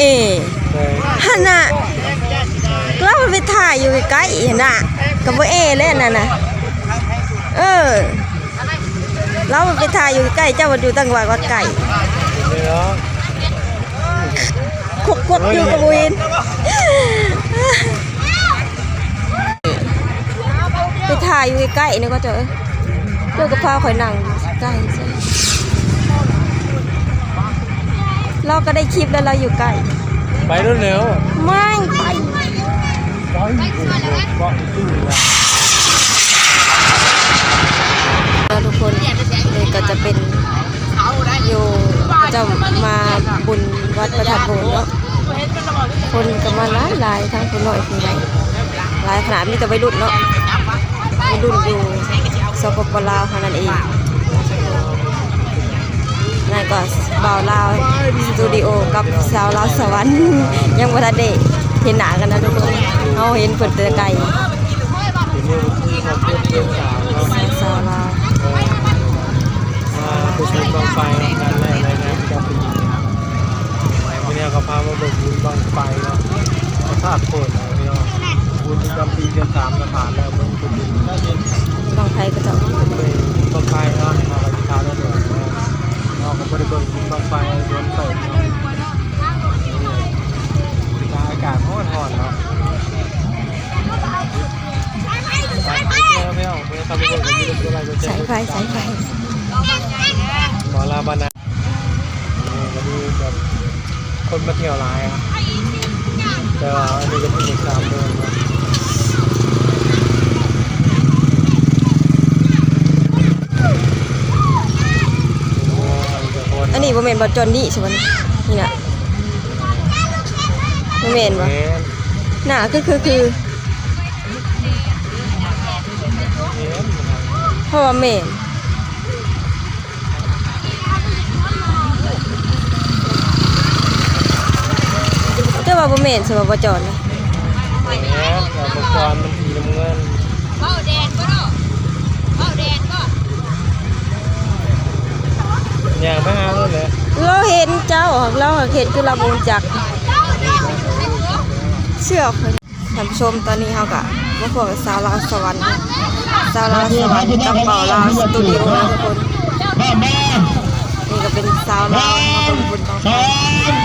เอฮันน่ะเราไปถ่ายอยู่ใกล้ๆห็นน่ะกับบอกเอเลยนั่นน่ะเออเราไปถ่ายอยู่ใกล้เจ้าว่าอยู่ตั้งว่าว่าไก่นี่เนาะคุกคุกอยู่กับบุญไปถ่ายอยู่ใกล้ๆนี่ก็เจอเจ้าก็พาข่อยนั่งใกล้ใช่ เราก็ได้คลิปแล้วเราอยู่ใกล้ไปรุ่นเร็วไม่ไปไปบอกตู้ละแล้วทุกคนนี่ก็จะเป็นอยู่จะมาบุญวัดประทัดโบสถ์เนาะคนก็มาหลายหลายทั้งคนน้อยคนใหญ่หลายขนาดมีแต่วัยรุ่นเนาะวัยรุ่นอยู่สปปลาวเท่านั้นเองนั่นก็ บ่าวลาวสตูดิโอกับสาวลาวสวรรค์ยังบ่ทันได้เห็นหน้ากันนะทุกคนเราเห็นเพิ่นแต่ไกลสาวลาวมาคือบุญบังไฟกันแรกในงานประจำปีวันนี้ก็พามาเบิกบุญบังไฟเนาะพระธาตุโพคน แบบคนมาเที่ยวหลายครับแต่ว่าอันนี้ก็เป็นอีกสามเดือนเนาะโอ้ยเดี๋ยวคนอันนี้บ่แม่นบ่จอนนี่ใช่บ่นี่นี่น่ะบ่แม่นบ่แม่นหน้าคือคือคือแม่นเพราะว่าแม่นแต่ว่า บ่แม่นใช่บ่จอนนะแม่นเราเมื่อก่อนมันสีน้ำเงินเบ้าแดนก็เนาะเบ้าแดนก็อย่างม่หาเลยเลย เราเห็นเจ้าเราเห็นคือเราบ่รู้จักเชื่อเพิ่นท่านผู้ชมตอนนี้เฮาก็มาพบกับสาวลาวสวรรค์นะสาวลาวสวรรค์กับเป่าลาวสตูดิโอนะทุกคนนี่ก็เป็นสาวลาวมาเป็นบุญบัง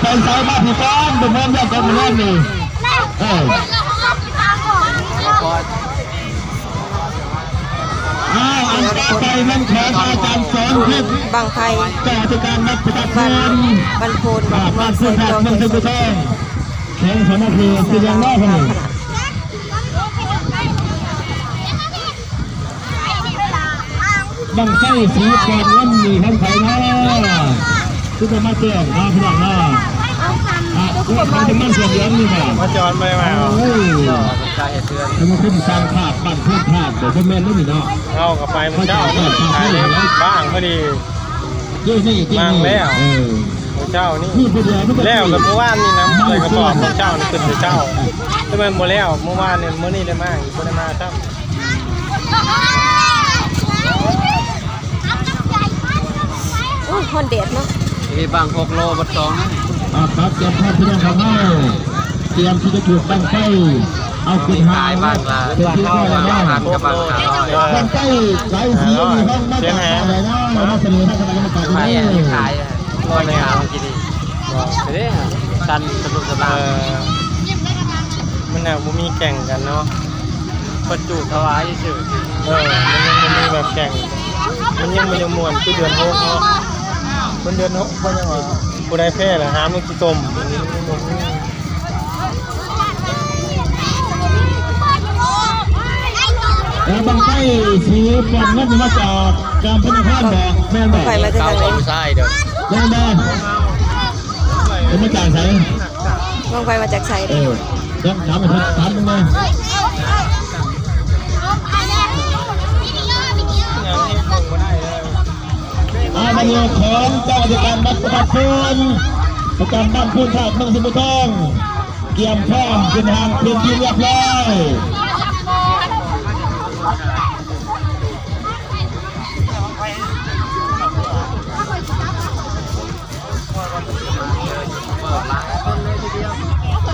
ไฟสายจะไปสายมาที่ฟ้านเป็นน้ำยากันเล่นนี่เอออ้าวอันต่อไปนั่นขออาจารย์สอนเพื่อบังไฟจ่าธิการนักประชาชบ้านนบ้านโพนบ้าบ้านนเมืองเพื่เซอนยบ้านจอเมืองเซเพื่ยอนแข่งสมัครคือคือยังได้คนนี้บังไฟสีก่อนวันนี้ของไทยเนาะ คือจะมาแจ้งมาพี่น้องเนาะอะว่าจะมั่นเสียงเลี้ยงนี่แหละมาจอนไม่มาเอาโอ้ยต่อสาเหตุเดือนแล้วมันขึ้นสร้างภาพปั้นเพื่อภาพเดี๋ยวพ่อแม่รู้วนี่เนาะเอากับไปมันเจ้าขายเลยบ้างพอดีเจ้านี่เจ้านี่เออเจ้านี่แล้วกับเมื่อวานนี่น้ำใส่กระสอบองเจ้านี่ขึ้นไปเจ้าทำไมโมแล้วเมื่อวานเนี่ยเมื่อนี้ได้มากอีกบ่ได้มาครับโอ้ยฮอนเด็ดเนาะ มีบางหกโลบัดสองนะอ่าครับเตรียมพร้อมพี่น้องของเราเตรียมที่จะถูกบังไฟเอาขึ้นหาขายบ้านละเป็นที่ก็แล้วพันะนกับบางห้าร้อยบังไฟสายสีอยู่ห้องมาจากอะไรนะมาเสนอท่านคณะกรรมการขายเลอะยขายอะร้อยงานกินดีไปดิกันสนุกสเอนาอมันน่ะบ่มีแข่งกันเนาะประจุถวายเฉยเออมันยังมันมีแบบแข่ง มันยังมันยังม่วนคือเดือนหกเนาะ คนเดือนหกเขายังว่าผู้ใดแพ้ล่ะหามลูกขี้ต้มอันนี้มันบ่มีแล้วบังไฟสีฟอนนั่นมาจากการพนักงานบอกแม่บอกไปมาจากเก้าทางไหนคนใช่เด้อแม่บอกเป็นมาจากไหนมองไปมาจากไสเอเด้ออต้องถามมาถามมึงเลยงา อาบังเงินของเจ้าราชการบัตรประชาชนประจำบ้านพูนชาติเมืองสมุทรทองเกี่ยมพร้อมเป็นทางเป็นที่เรียบร้อย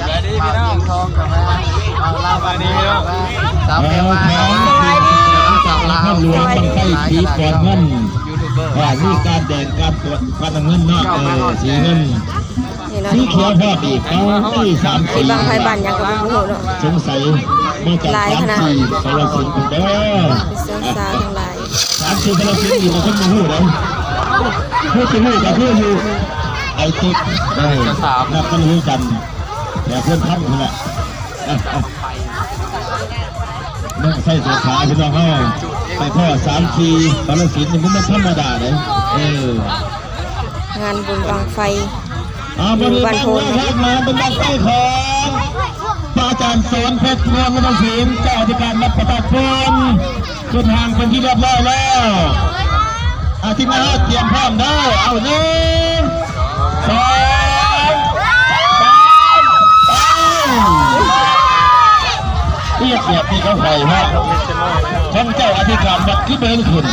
เดี๋ยวนี้พี่น้องทองกับแม่เอาลาบานี้พี่น้องสาวแล้เปียววมาของสาวลาวข้าหลวงบังไฟสีก่อนเงินยูทูบเบอร์ ว่านี่การแดงการตรวจการเงินนอกเออสีเงินนี่เนาะสีเขียวพอดีเขาที่สามที่สีบางไผบ้านหยังก็บ่ฮู้เนาะสงสัยมาจากสามสี่สารสินคุณเด้อเป็นเสื้อสาวทั้งหลายสามสี่สารสินอีกคนมาหูเลยพูดถึงหูก็คืออยู่ไอ้ติ๊กได้นับกันรู้กันแต่เพื่อนท่านคนละนั่งใส่เสื้อขาพี่น้องเฮา ไปพ่อสามทีสารสินนี่มันไม่ธรรมดาเลยเอองานบุญบางไฟอาบริบาลโพนมาเป็นบังไฟของพระอาจารย์สอนเพชรเมืองนนทศิลป์เจ้าอธิการนับประตัดพลขึ้นทางเป็นที่เรียบร้อยแล้วอาทิตย์หน้าเตรียมพร้อมเด้อเอาหนึ่งสองสามไป เรียกแบบนี้เขาไฟว่าเป็นเชนน้อยเนาะท่านเจ้าอธิการบัดขึ้นไปขึ้น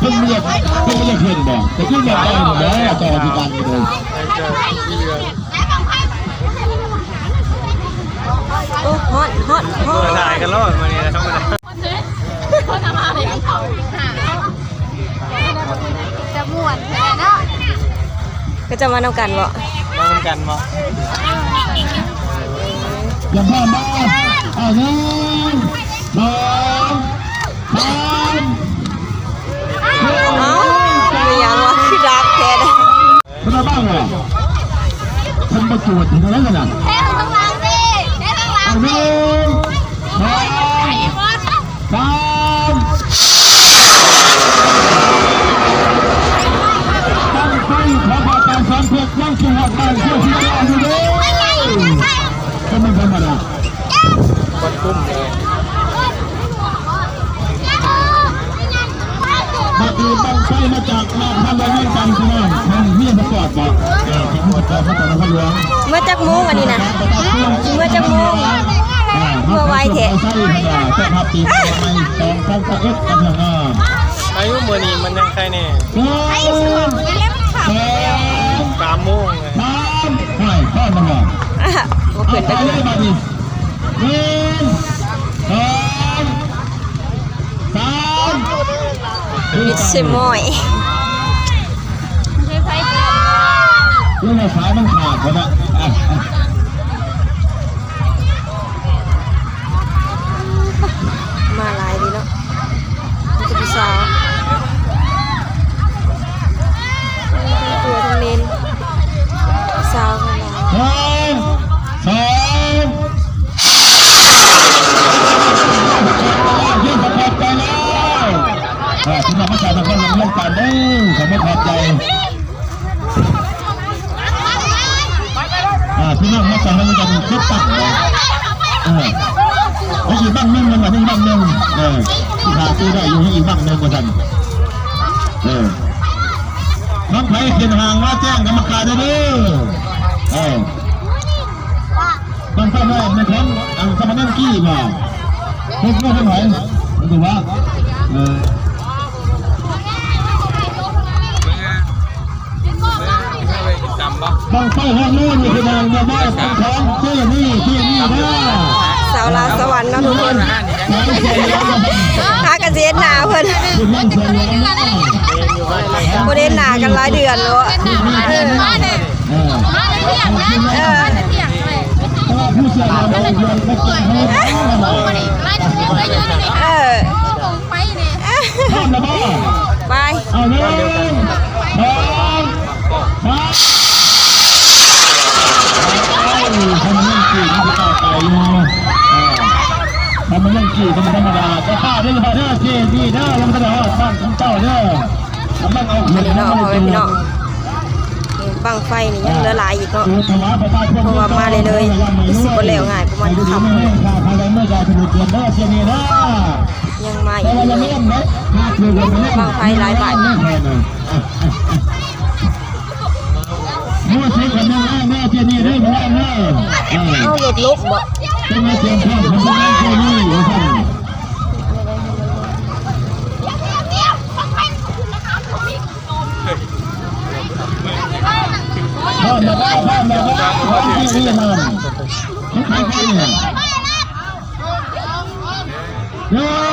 เพิ่งเรียกเพิ่งเรียกขึ้นบ่แต่ขึ้นมาได้เด้อเจ้าอธิการเลยโอ้ฮอตฮอตฮอตถ่ายกันรอดมาเนี่ยธรรมดาจะม่วนแท้เนะก็จะมานำกันบ่มาทำกันบ่ อย่าพ่อมาเอาหนึ่งสองสามเอ้ยังวะคือรักแท้เด้อคุณบ้างเหรอฉันมาตรวจถึงแล้วกันนะเท่ข้างหลังสิเท่ข้างหลังสิอง ไอ้บอส สามตั้งไฟขอพระการสอนเพื่อยังสุขภาพเพื่อที่จะอยู่ด้วยก็ไม่ธรรมดา คนกุ้มเลยมาดูบังไฟมาจากมาพันละยี่ตันใช่ไหมทางเมียประกอบบอกเออที่ประกอบมาจากนครหลวงเมื่อจักโมงอันนี้นะเมื่อจักโมงเมื่อไว้เถอะใช่ค่ะแต่ภาพปีใหม่สองพันสิบเอ็ดกันเถอะอายุมื้อนี้มันยังใครแน่หนึ่งสองสามโมงเลยสามไม่ข้อมันบอกอะบ่เอาขึ้นไปไปเลยมาดิ หนึ่งสองสามมิดซิมอยใช้ไฟเรื่องสายมันขาดหมดละอะอะมาหลายดีเนาะมันจะเป็นสา นกี้บ่พวกพวกไหนมันดูว่าเออจำบ่บางไฟห้องนู้นนี่คือนางเดียวได้ของของเจ้านี่เจ้านี่นะสาวลาสวรรค์นะทุกคนสายเสียแล้วหากระเสียหนาเพิ่นคุณนั่งเสียแล้วบ่ได้หนากันหลายเดือนแล้วอะเออ ไม่เก่งเลยมาดิไล่เด็กเที่ยงไปเลยเออผมไปเนี่ยข้ามาไปเอาหนึ่งสองสามทำมันยังกี่ที่ต่อไปอยู่ทำมันยังกี่เป็นธรรมดาแต่ข้าได้พอเด้อเจดีเด้อล้วมันก็ได้บ้านของเจ้าเด้อกำลังเอาเงินนี่มาเนาะ บังไฟนี่ยังเหลือหลายอีกเนาะพราะว่ามาเลยเลยรู้สิบแล้วง่ายประมาณคำเลยยังมาอีกบางไฟหลายบาทเจนี่ได้ไหมแม่เอาหลุดลุกบ่ เป็นมามพ่อของแม่เจนี่อยู่ท่านพ่อมาได้พ่อมาได้พ่อที่นี่มันทุกครั้งที่นี่หนึ่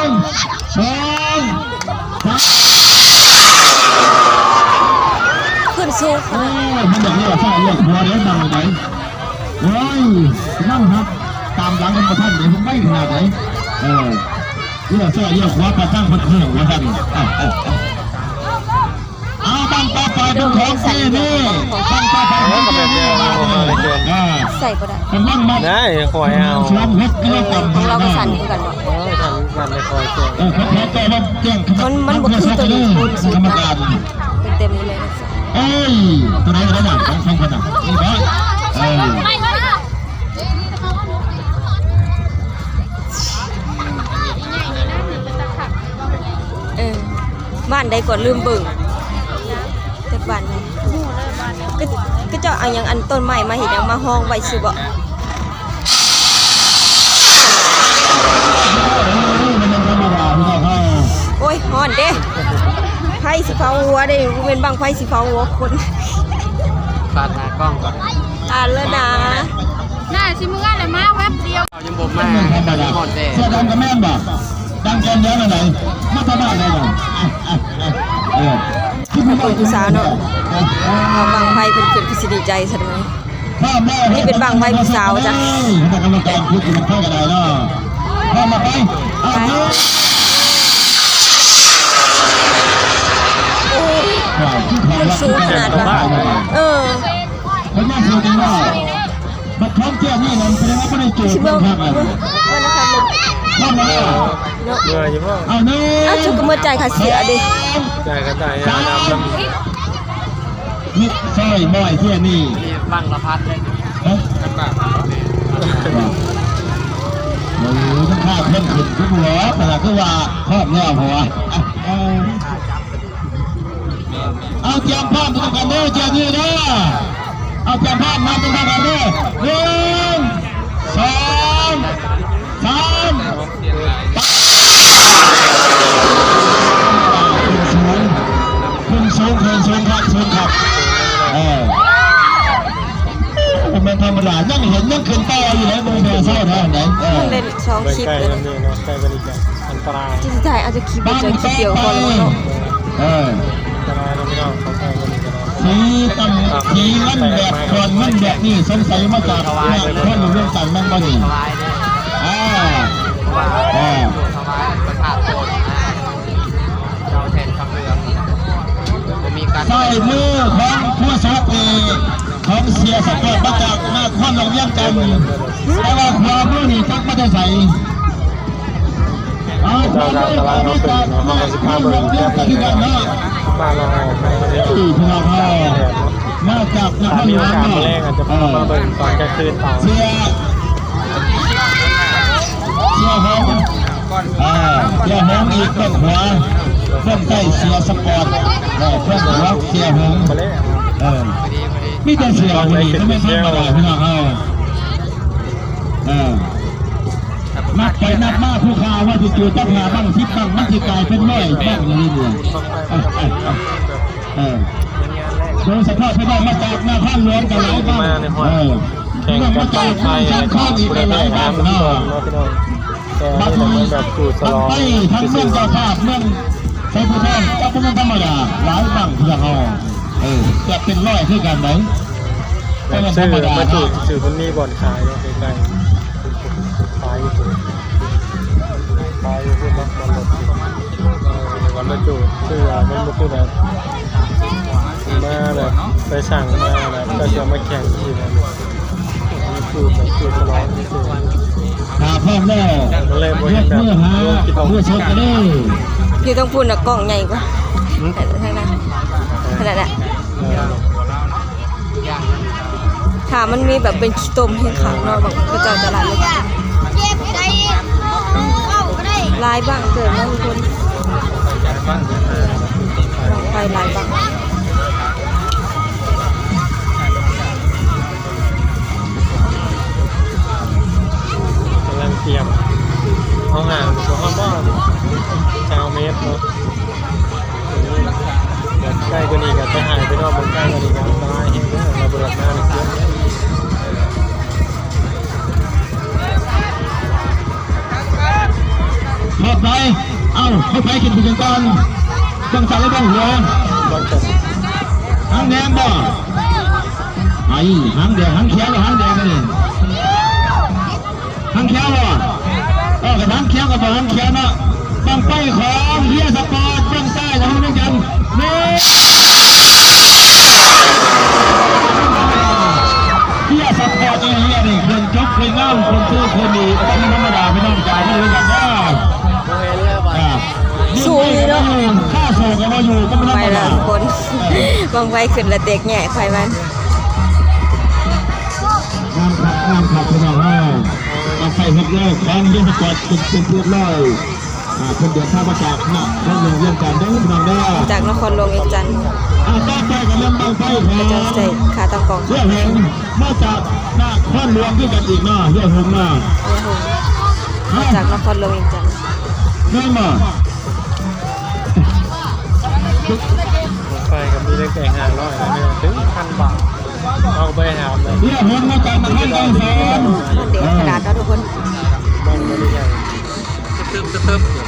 งสองสามขึ้นสูงโอ้ยมันอย่างนี้ว่าฝ้าเลือกหัวเลี้ยงดังไหนโอ้ยนั่งครับตามหลังกันประท่านเดี๋ยผมไม่ขนาดไหนเออเลือกเสื้อเลือกหัวประตั้งคนเครื่องว่าท่านเอาเอาเเป็นของที่นี่ตั้งต่ไปของที่นี่มาเลยอ่าใส่บ่ได้เป็นนั่งมาได้คอยเอาชวนเฮ็ดกิโลกรัมของเราก็สั่นคือกันบ่โอ้ยกันในคอยช่วยเออเขาขอแก้ว่าแจ้งมันมันบ่คือตัวนี้คุณสุดมนะกเต็มๆเลยเอ้ยตัวไหนตัวไหนของสองคนอะนี่บ่ออไปมาเออบ้านใดก่อนลืมเบิ่ง ก็ก็เจ้าเอาหยังอันต้นไม้มาเห็นหยังมาห้องไว้สิบ่มันเป็นธรรมดาพี่น้องเฮาโอ้ยฮ้อนเด้ไฟสิเผาหัวเด้บ่แม่นบังไฟสิเผาหัวคนฟาดหน้ากล้องก่อนอ่านแล้วนะหน้าชิมึงอะไรมาแวบเดียวเอายังบ่มาเป็นธรรมดาหมดแต่เสื้อดำกับแม่นบ่ดังแกนเยอะอะไรมาทำบ้านได้บ่เออ คนผู้สาวเนาะเอาบังไฟเป็นเกิดพิสิดีใจซะด้วยนี่เป็นบังไฟผู้สาวจ้ะแต่กรรมการพูดถึงมันเท่ากันได้เนาะเข้ามาไปเอาไปเนาะโอ้ยมันสูงขนาดนั้นเออ มันน่าเสียดายเนาะบัดท้องเจ้านี่มันแสดงว่าไม่ได้โจทสิย์เบิ่งครับเบิ่งเบิ่งนะคะลูกเข้ามาเนาะเหนื่อยอยู่ป่ะเอาเนาอ้าวะจุกก็มาจ่ายค่าเสียดิจ่ายก็จ่ายยาน้ำน้ำนี่สร้อยม้อยเที่ยนี่มีบังละพัดเลยฮะจังหวะโอ้โหทั้งข้าวเพิ่มขึ้นทุกหัวแต่ละคือว่าครอบแนวหัวเอาเอาเตรียมพร้อมทุกคนเด้อเจ้านี่เด้อ เอาเตรียมพร้อมมาทุกคนเด้อหนึ่งสองสามขึ้นสูงขึ้นสูงขึ้นสูงครับสูงครับเออเป็นธรรมดายังเห็นยังขึ้นต่ออยู่เลยมึงเดียวเศร้าท่าไหนเออมันเล่นสองคลิปเลยใกล้บริการอันตรายที่สุดท้ายอาจจะคลิปบ่เจอคลิปเดียวพอแล้วเนาะเอออันตรายนะพี่น้เขาใกล้ สีตั้งสีมันแบบก่อนมันแบบนี้สงสัยมาจากเนี่ยคนเรื่องต่างมันบ่นี่ถวายเลยอ่าว่าอ่าถวายประทานโทษเราแทนคำเรืองจะมีการใส่มือของผู้สอบเอกของเสียสปอร์ตมาจากมาควันหลงเยี่ยมกันแต่ว่าความมือนี่จักไม่ได้ใส่เอาความมือของมาจากมาควันหลงเยี่ยมกันที่กันเนาะ บ้านเราออกไปประเทศที่พี่น้องเขามาจากนคถ้ารหมีลวโองกาสเนาะแรกอาจจะเอพามาเบิ่งตอนกลางคืนต่อเสียเสียหงก้อนอ่าเสียหงอีกต้นหัวเพื่อนใต้เสียสปอร์ตเออเพื่อนรักเสียหงมาเล่เออมีแต่เสียหงนี่ไม่ธรรมดาพี่น้องเฮาเออ นับไปนับมาผู้ข่าวว่าจู่ๆต้องหาบ้างทิพบ้างมันจะกลายเป็นน้อยบ้างอย่างนี้เนี่ยโดยเฉพาะพี่น้องมาจากหน้าข้างหลวงกันหลายบ้างพี่น้องมาจากทข้างยข้างข้างอีกหลายบ้างเนาะบางทีทั้งไปทั้งเมืองเจ้าภาพเมืองใช้ผู้แทนเจ้าผู้เมืองธรรมดาหลายบังเพื่อเขาเออจะเป็นร้อยคือกันไหนแบบชื่อมาถูกชื่อมันมีบ่อนขายใกล้ๆ ขายอยู่ขายอยู่คุณเนาะบ่อนรถวันละจูดชื่อมันมันคือแบบมาแบบไปสั่งมาแบบก็จะมาแข่งที่นั่นมีสูตรแบบสูตรสลองที่สุดถ้าพร้อมแล้วยกมือหามือชกกันเลยอยู่ต้องพูดนะกล้องใหญ่กว่าแต่ทางนั้นขนาดนั้นค่ะมันมีแบบเป็นขี้ต้มให้ขังเนาะบางก็จะตลาดเลย ลายบ้างเกิดบางคนลองไปลายบ้าง ต้องสั่บ้างหัวบอลตกหางแดงบ่ไอ้หางแดงหางเขียวหรือหางแดงกันนี่หางเขียวบ่เออกับหางเขียวกับหางเขียวเนาะบังไฟของเฮียสปอร์ตเบื้องใต้ของด้วยกันนี่เฮียสปอร์ตเฮียนี่คนจบคนงาคนชื่อคนดีคนธรรมดาไม่ต้องจ่ายให้ด้กันนะโมเฮเลือกว่าสูงเลยเนาะ ไม่ธรไปรมแล้ดาวทุกคนบางไฟขึ้นละเด็กแง่ไฟมันงามขับงามขับพี่น้องเฮาเอาไฟหกโลกของยุทธกรเป็นเป็นเพื่อนเลยอ่าคนเดือดท่าประจักษ์นะเรื่องเรื่องเรื่องการเด้อพี่น้องเด้อจากนครหลวงเอกจันทร์อ่าต่อไปกับเรื่องบางไฟขอก็จะงใส่ขาตั้งกองเรื่องหงมาจากหน้าข้อนหลวงที่กันอีกเนาะเรื่องหงมาเรือหงมาจากนครหลวงเอกจันทร์เรื่องมารถ ไฟกับมีเล็กแก่งห้าร้อยนะเนี่ยถึงพันบาทเอาไปหามเลยเรื่องหงมาจากนครหลวงสองมันเด็กขนาดเนาะทุกคนบ้องม่ได้ใหญ่ตึ๊บตึ๊บตึ๊บ